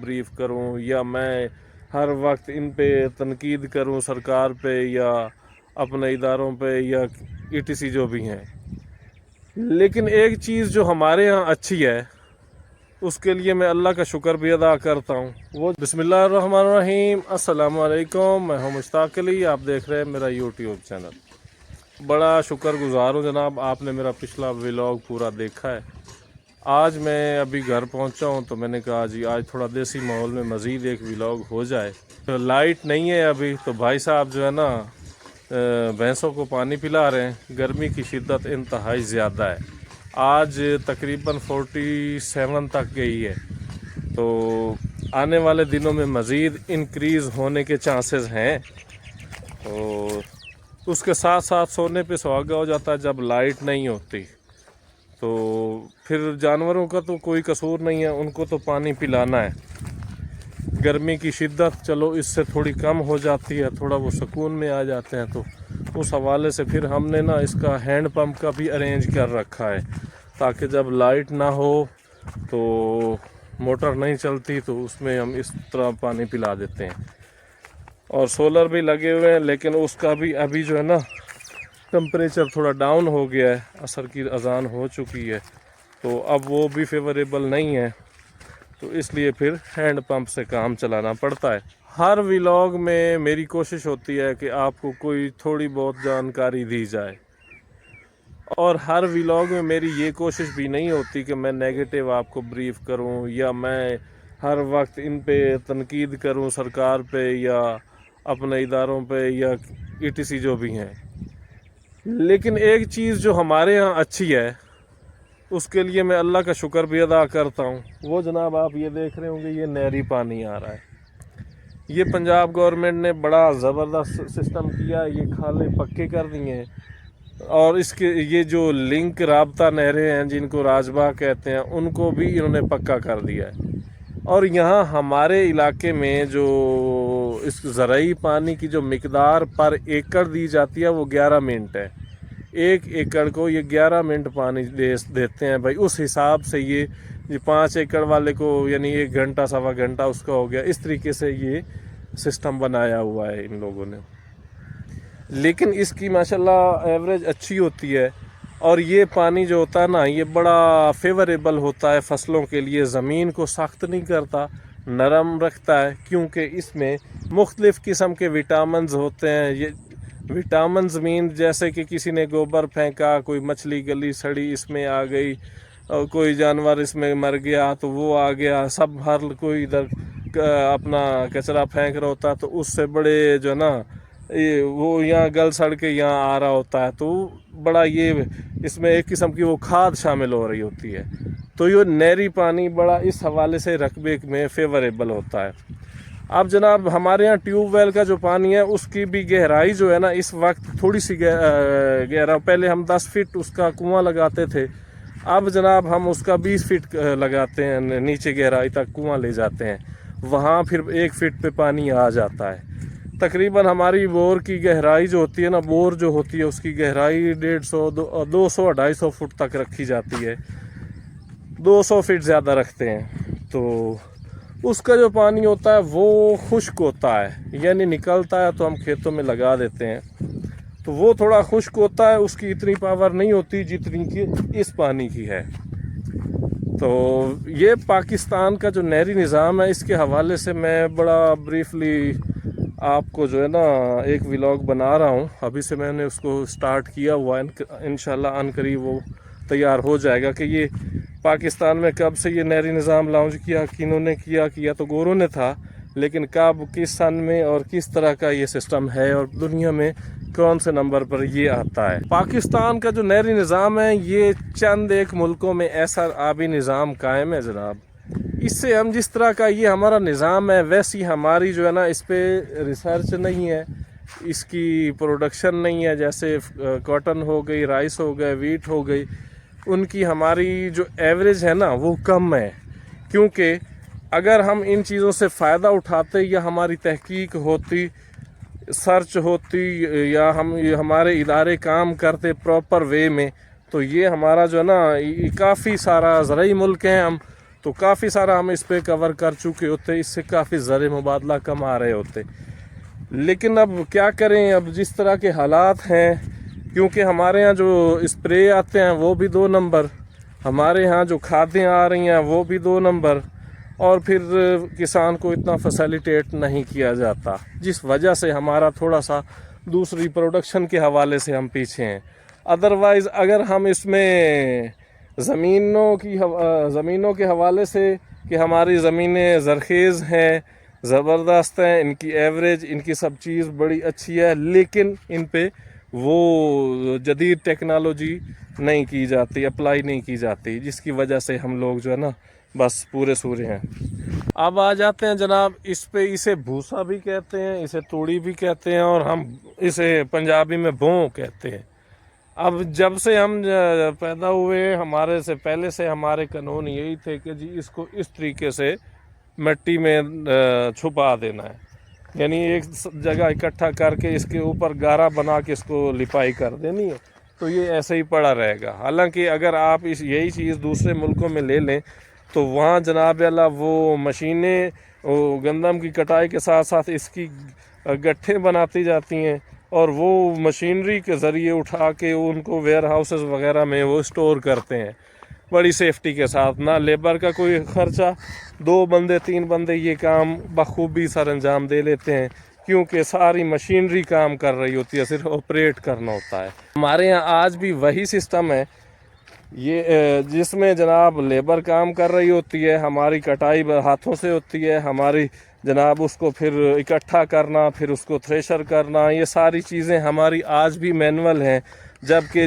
Brief کروں یا میں ہر وقت ان پہ تنقید کروں سرکار پہ یا اپنے اداروں پہ یا ای ٹی سی جو بھی ہیں۔ لیکن ایک چیز جو ہمارے ہاں اچھی ہے، اس کے لیے میں اللہ کا شکر بھی ادا کرتا ہوں۔ وہ بسم اللہ الرحمن الرحیم، السلام علیکم، میں ہوں مشتاق علی، آپ دیکھ رہے ہیں میرا یوٹیوب چینل۔ بڑا شکر گزار ہوں جناب، آپ نے میرا پچھلا ولاگ پورا دیکھا ہے۔ آج میں ابھی گھر پہنچا ہوں تو میں نے کہا جی آج تھوڑا دیسی ماحول میں مزید ایک ولاگ ہو جائے۔ تو لائٹ نہیں ہے ابھی، تو بھائی صاحب جو ہے نا بھینسوں کو پانی پلا رہے ہیں۔ گرمی کی شدت انتہائی زیادہ ہے۔ آج تقریباً فورٹی سیون تک گئی ہے۔ تو آنے والے دنوں میں مزید انکریز ہونے کے چانسز ہیں۔ تو اس کے ساتھ ساتھ سونے پہ سواگا ہو جاتا ہے جب لائٹ نہیں ہوتی۔ تو پھر جانوروں کا تو کوئی قصور نہیں ہے، ان کو تو پانی پلانا ہے۔ گرمی کی شدت چلو اس سے تھوڑی کم ہو جاتی ہے، تھوڑا وہ سکون میں آ جاتے ہیں۔ تو اس حوالے سے پھر ہم نے نا اس کا ہینڈ پمپ کا بھی ارینج کر رکھا ہے۔ تاکہ جب لائٹ نہ ہو تو موٹر نہیں چلتی، تو اس میں ہم اس طرح پانی پلا دیتے ہیں۔ اور سولر بھی لگے ہوئے ہیں، لیکن اس کا بھی ابھی جو ہے نا ٹمپریچر تھوڑا ڈاؤن ہو گیا ہے عصر کی اذان ہو چکی ہے۔ تو اب وہ بھی فیوریبل نہیں ہے۔ تو اس لیے پھر ہینڈ پمپ سے کام چلانا پڑتا ہے۔ ہر ویلاگ میں میری کوشش ہوتی ہے کہ آپ کو کوئی تھوڑی بہت جانکاری دی جائے۔ اور ہر ویلاگ میں میری یہ کوشش بھی نہیں ہوتی کہ میں نیگیٹو آپ کو بریف کروں یا میں ہر وقت ان پہ تنقید کروں سرکار پہ یا اپنے اداروں پہ یا ای ٹی سی جو بھی ہیں۔ لیکن ایک چیز جو ہمارے ہاں اچھی ہے، اس کے لیے میں اللہ کا شکر بھی ادا کرتا ہوں۔ وہ جناب آپ یہ دیکھ رہے ہوں گے، یہ نہری پانی آ رہا ہے۔ یہ پنجاب گورنمنٹ نے بڑا زبردست سسٹم کیا، یہ کھالے پکے کر دیے ہیں۔ اور اس کے، یہ جو لنک رابطہ نہریں ہیں، جن کو راجبہ کہتے ہیں، ان کو بھی انہوں نے پکا کر دیا ہے۔ اور یہاں ہمارے علاقے میں جو اس زرعی پانی کی جو مقدار پر ایکڑ دی جاتی ہے، وہ گیارہ منٹ ہے۔ ایک ایکڑ کو یہ گیارہ منٹ پانی دیتے ہیں۔ بھائی، اس حساب سے یہ پانچ ایکڑ والے کو یعنی ایک گھنٹہ، سوا گھنٹہ اس کا ہو گیا۔ اس طریقے سے یہ سسٹم بنایا ہوا ہے ان لوگوں نے۔ لیکن اس کی ماشاءاللہ ایوریج اچھی ہوتی ہے۔ اور یہ پانی جو ہوتا ہے نا، یہ بڑا فیوریبل ہوتا ہے فصلوں کے لیے۔ زمین کو سخت نہیں کرتا، نرم رکھتا ہے۔ کیونکہ اس میں مختلف قسم کے وٹامنز ہوتے ہیں، یہ وٹامنز مین جیسے کہ کسی نے گوبر پھینکا، کوئی مچھلی گلی سڑی اس میں آ گئی، اور کوئی جانور اس میں مر گیا تو وہ آ گیا، سب ہر کوئی ادھر اپنا کچرا پھینک رہا ہوتا تو اس سے بڑے جو نا، یہ وہ یہاں گل سڑ کے یہاں آ رہا ہوتا ہے تو بڑا یہ اس میں ایک قسم کی وہ کھاد شامل ہو رہی ہوتی ہے۔ تو یہ نہری پانی بڑا اس حوالے سے رقبے میں فیوریبل ہوتا ہے۔ اب جناب ہمارے یہاں ٹیوب ویل کا جو پانی ہے، اس کی بھی گہرائی جو ہے نا، اس وقت تھوڑی سی گہرا، پہلے ہم دس فٹ اس کا کنواں لگاتے تھے، اب جناب ہم اس کا بیس فٹ لگاتے ہیں، نیچے گہرائی تک کنواں لے جاتے ہیں، وہاں پھر ایک فٹ پہ پانی آ جاتا ہے۔ تقریباً ہماری بور کی گہرائی جو ہوتی ہے نا، بور جو ہوتی ہے، اس کی گہرائی ڈیڑھ سو دو سو، ڈھائی سو فٹ تک رکھی جاتی ہے۔ دو سو فٹ زیادہ رکھتے ہیں۔ تو اس کا جو پانی ہوتا ہے وہ خشک ہوتا ہے یعنی نکلتا ہے تو ہم کھیتوں میں لگا دیتے ہیں۔ تو وہ تھوڑا خشک ہوتا ہے، اس کی اتنی پاور نہیں ہوتی جتنی کہ اس پانی کی ہے۔ تو یہ پاکستان کا جو نہری نظام ہے، اس کے حوالے سے میں بڑا بریفلی آپ کو جو ہے نا ایک ولاگ بنا رہا ہوں۔ ابھی سے میں نے اس کو سٹارٹ کیا ہوا ہے انشاءاللہ ان قریب وہ تیار ہو جائے گا کہ یہ پاکستان میں کب سے یہ نہری نظام لانچ کیا کنہوں نے کیا کیا تو گوروں نے تھا، لیکن کب، کس سن میں اور کس طرح کا یہ سسٹم ہے اور دنیا میں کون سے نمبر پر یہ آتا ہے؟ پاکستان کا جو نہری نظام ہے، یہ چند ایک ملکوں میں ایسا آبی نظام قائم ہے جناب۔ اس سے ہم جس طرح کا یہ ہمارا نظام ہے، ویسی ہماری جو ہے نا اس پہ ریسرچ نہیں ہے، اس کی پروڈکشن نہیں ہے، جیسے کاٹن ہو گئی رائس ہو گئے ویٹ ہو گئی۔ ان کی ہماری جو ایوریج ہے نا وہ کم ہے۔ کیونکہ اگر ہم ان چیزوں سے فائدہ اٹھاتے یا ہماری تحقیق ہوتی سرچ ہوتی یا ہم ہمارے ادارے کام کرتے پراپر وے میں، تو یہ ہمارا جو ہے نا کافی سارا زرعی ملک ہیں ہم، تو کافی سارا ہم اس پہ کور کر چکے ہوتے، اس سے کافی زر مبادلہ کم آ رہے ہوتے۔ لیکن اب کیا کریں؟ اب جس طرح کے حالات ہیں کیونکہ ہمارے ہاں جو اسپرے آتے ہیں وہ بھی دو نمبر، ہمارے ہاں جو کھادیں آ رہی ہیں وہ بھی دو نمبر، اور پھر کسان کو اتنا فیسیلیٹیٹ نہیں کیا جاتا، جس وجہ سے ہمارا تھوڑا سا دوسری پروڈکشن کے حوالے سے ہم پیچھے ہیں۔ ادروائز اگر ہم اس میں زمینوں کی زمینوں کے حوالے سے کہ ہماری زمینیں زرخیز ہیں، زبردست ہیں، ان کی ایوریج ان کی سب چیز بڑی اچھی ہے، لیکن ان پہ وہ جدید ٹیکنالوجی نہیں کی جاتی، اپلائی نہیں کی جاتی، جس کی وجہ سے ہم لوگ جو ہے نا بس پورے سورے ہیں۔ اب آ جاتے ہیں جناب، اس پہ اسے بھوسا بھی کہتے ہیں، اسے توڑی بھی کہتے ہیں، اور ہم اسے پنجابی میں بھوں کہتے ہیں۔ اب جب سے ہم پیدا ہوئے، ہمارے سے پہلے سے ہمارے قانون یہی تھے کہ جی اس کو اس طریقے سے مٹی میں چھپا دینا ہے۔ یعنی ایک جگہ اکٹھا کر کے اس کے اوپر گارا بنا کے اس کو لپائی کر دینی ہے۔ تو یہ ایسے ہی پڑا رہے گا۔ حالانکہ اگر آپ اس یہی چیز دوسرے ملکوں میں لے لیں، تو وہاں جناب اللہ وہ مشینیں گندم کی کٹائی کے ساتھ ساتھ اس کی گٹھیں بناتی جاتی ہیں اور وہ مشینری کے ذریعے اٹھا کے ان کو ویئر ہاؤسز وغیرہ میں وہ اسٹور کرتے ہیں۔ بڑی سیفٹی کے ساتھ، نہ لیبر کا کوئی خرچہ۔ دو بندے، تین بندے یہ کام بخوبی سر انجام دے لیتے ہیں، کیونکہ ساری مشینری کام کر رہی ہوتی ہے، صرف آپریٹ کرنا ہوتا ہے۔ ہمارے یہاں آج بھی وہی سسٹم ہے۔ یہ جس میں جناب لیبر کام کر رہی ہوتی ہے، ہماری کٹائی ہاتھوں سے ہوتی ہے، ہماری جناب اس کو پھر اکٹھا کرنا، پھر اس کو تھریشر کرنا، یہ ساری چیزیں ہماری آج بھی مینول ہیں۔ جبکہ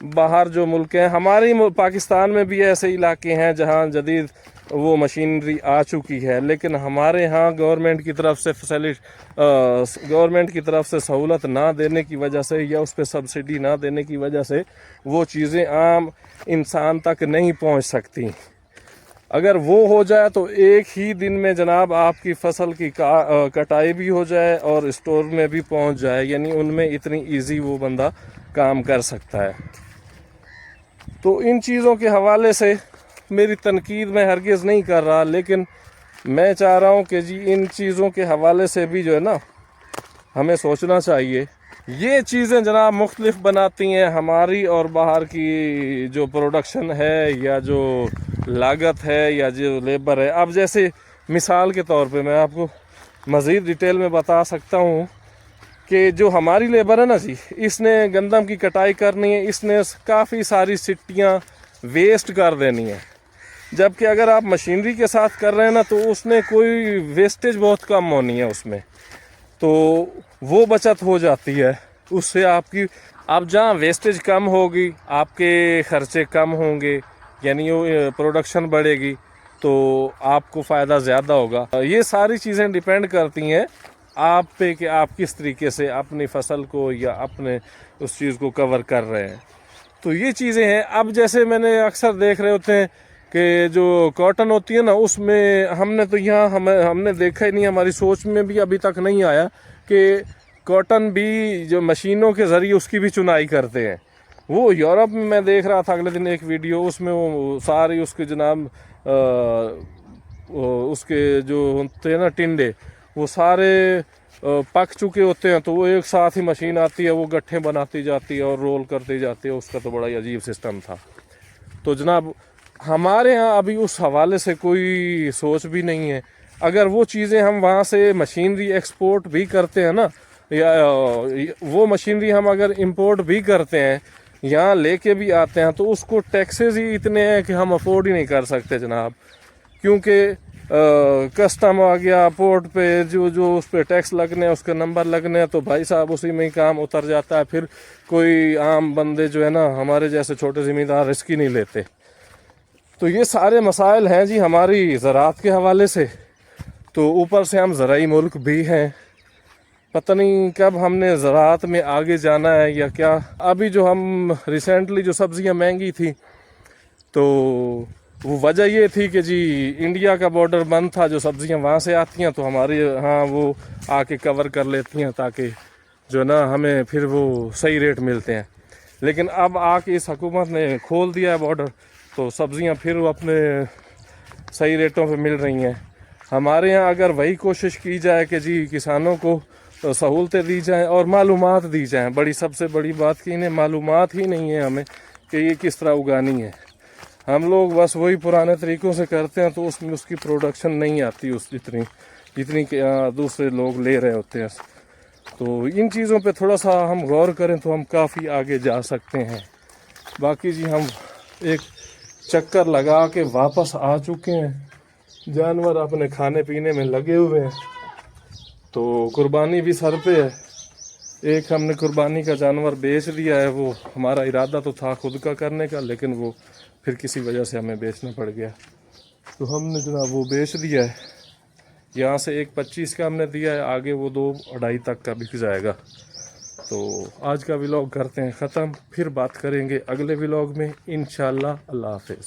باہر جو ملک ہیں، ہماری پاکستان میں بھی ایسے علاقے ہیں جہاں جدید وہ مشینری آ چکی ہے، لیکن ہمارے ہاں گورنمنٹ کی طرف سے فیسلٹ گورنمنٹ کی طرف سے سہولت نہ دینے کی وجہ سے یا اس پہ سبسڈی نہ دینے کی وجہ سے وہ چیزیں عام انسان تک نہیں پہنچ سکتی۔ اگر وہ ہو جائے تو ایک ہی دن میں جناب آپ کی فصل کی کٹائی بھی ہو جائے اور اسٹور میں بھی پہنچ جائے یعنی ان میں اتنی ایزی وہ بندہ کام کر سکتا ہے۔ تو ان چیزوں کے حوالے سے میری تنقید میں ہرگز نہیں کر رہا، لیکن میں چاہ رہا ہوں کہ جی ان چیزوں کے حوالے سے بھی جو ہے نا، ہمیں سوچنا چاہیے۔ یہ چیزیں جناب مختلف بناتی ہیں، ہماری اور باہر کی جو پروڈکشن ہے یا جو لاگت ہے یا جو لیبر ہے۔ اب جیسے مثال کے طور پہ میں آپ کو مزید ڈیٹیل میں بتا سکتا ہوں۔ کہ جو ہماری لیبر ہے نا جی اس نے گندم کی کٹائی کرنی ہے، اس نے کافی ساری سٹیاں ویسٹ کر دینی ہے جبکہ اگر آپ مشینری کے ساتھ کر رہے ہیں نا، تو اس نے کوئی ویسٹیج بہت کم ہونی ہے اس میں۔ تو وہ بچت ہو جاتی ہے۔ اس سے آپ کی آپ جہاں ویسٹیج کم ہوگی، آپ کے خرچے کم ہوں گے یعنی پروڈکشن بڑھے گی، تو آپ کو فائدہ زیادہ ہوگا۔ یہ ساری چیزیں ڈیپینڈ کرتی ہیں۔ آپ پہ کہ آپ کس طریقے سے اپنی فصل کو یا اپنے اس چیز کو کور کر رہے ہیں۔ تو یہ چیزیں ہیں۔ اب جیسے میں نے اکثر دیکھ رہے ہوتے ہیں کہ جو کاٹن ہوتی ہے نا، اس میں ہم نے تو یہاں ہم ہم نے دیکھا ہی نہیں، ہماری سوچ میں بھی ابھی تک نہیں آیا کہ کاٹن بھی جو مشینوں کے ذریعے اس کی بھی چنائی کرتے ہیں۔ وہ یورپ میں میں دیکھ رہا تھا، اگلے دن ایک ویڈیو، اس میں وہ ساری اس کے جناب اس کے جو ہوتے ہیں نا ٹنڈے وہ سارے پک چکے ہوتے ہیں تو وہ ایک ساتھ ہی مشین آتی ہے، وہ گٹھے بناتی جاتی ہے اور رول کرتی جاتی ہے، اس کا تو بڑا ہی عجیب سسٹم تھا۔ تو جناب، ہمارے ہاں ابھی اس حوالے سے کوئی سوچ بھی نہیں ہے۔ اگر وہ چیزیں ہم وہاں سے مشینری ایکسپورٹ بھی کرتے ہیں نا، یا وہ مشینری ہم اگر امپورٹ بھی کرتے ہیں، یہاں لے کے بھی آتے ہیں، تو اس کو ٹیکسز ہی اتنے ہیں کہ ہم افورڈ ہی نہیں کر سکتے جناب۔ کیونکہ کسٹم آ گیا پورٹ پہ جو جو اس پہ ٹیکس لگنے اس کے نمبر لگنے تو بھائی صاحب اسی میں ہی کام اتر جاتا ہے۔ پھر کوئی عام بندے جو ہے نا، ہمارے جیسے چھوٹے زمیندار رسک ہی نہیں لیتے۔ تو یہ سارے مسائل ہیں جی ہماری زراعت کے حوالے سے۔ تو اوپر سے ہم زرعی ملک بھی ہیں۔ پتہ نہیں کب ہم نے زراعت میں آگے جانا ہے یا کیا۔ ابھی جو ہم ریسنٹلی جو سبزیاں مہنگی تھیں، تو وہ وجہ یہ تھی کہ جی انڈیا کا باڈر بند تھا، جو سبزیاں وہاں سے آتی ہیں تو ہمارے ہاں وہ آ کے کور کر لیتی ہیں تاکہ جو نا ہمیں پھر وہ صحیح ریٹ ملتے ہیں۔ لیکن اب آ کے اس حکومت نے کھول دیا ہے باڈر تو سبزیاں پھر وہ اپنے صحیح ریٹوں پہ مل رہی ہیں۔ ہمارے یہاں اگر وہی کوشش کی جائے کہ جی کسانوں کو سہولتیں دی جائیں اور معلومات دی جائیں، بڑی، سب سے بڑی بات کہ انہیں معلومات ہی نہیں ہے ہمیں کہ یہ کس طرح اگانی ہے۔ ہم لوگ بس وہی پرانے طریقوں سے کرتے ہیں تو اس میں اس کی پروڈکشن نہیں آتی، اس جتنی جتنی کہ دوسرے لوگ لے رہے ہوتے ہیں۔ تو ان چیزوں پہ تھوڑا سا ہم غور کریں تو ہم کافی آگے جا سکتے ہیں۔ باقی جی ہم ایک چکر لگا کے واپس آ چکے ہیں۔ جانور اپنے کھانے پینے میں لگے ہوئے ہیں۔ تو قربانی بھی سر پہ ہے۔ ایک ہم نے قربانی کا جانور بیچ دیا ہے۔ وہ ہمارا ارادہ تو تھا خود کا کرنے کا، لیکن وہ پھر کسی وجہ سے ہمیں بیچنا پڑ گیا۔ تو ہم نے جناب وہ بیچ دیا ہے۔ یہاں سے ایک پچیس کا ہم نے دیا ہے، آگے وہ دو اڑائی تک کا بک جائے گا۔ تو آج کا ولاگ کرتے ہیں ختم، پھر بات کریں گے اگلے ولاگ میں۔ انشاءاللہ، اللہ حافظ۔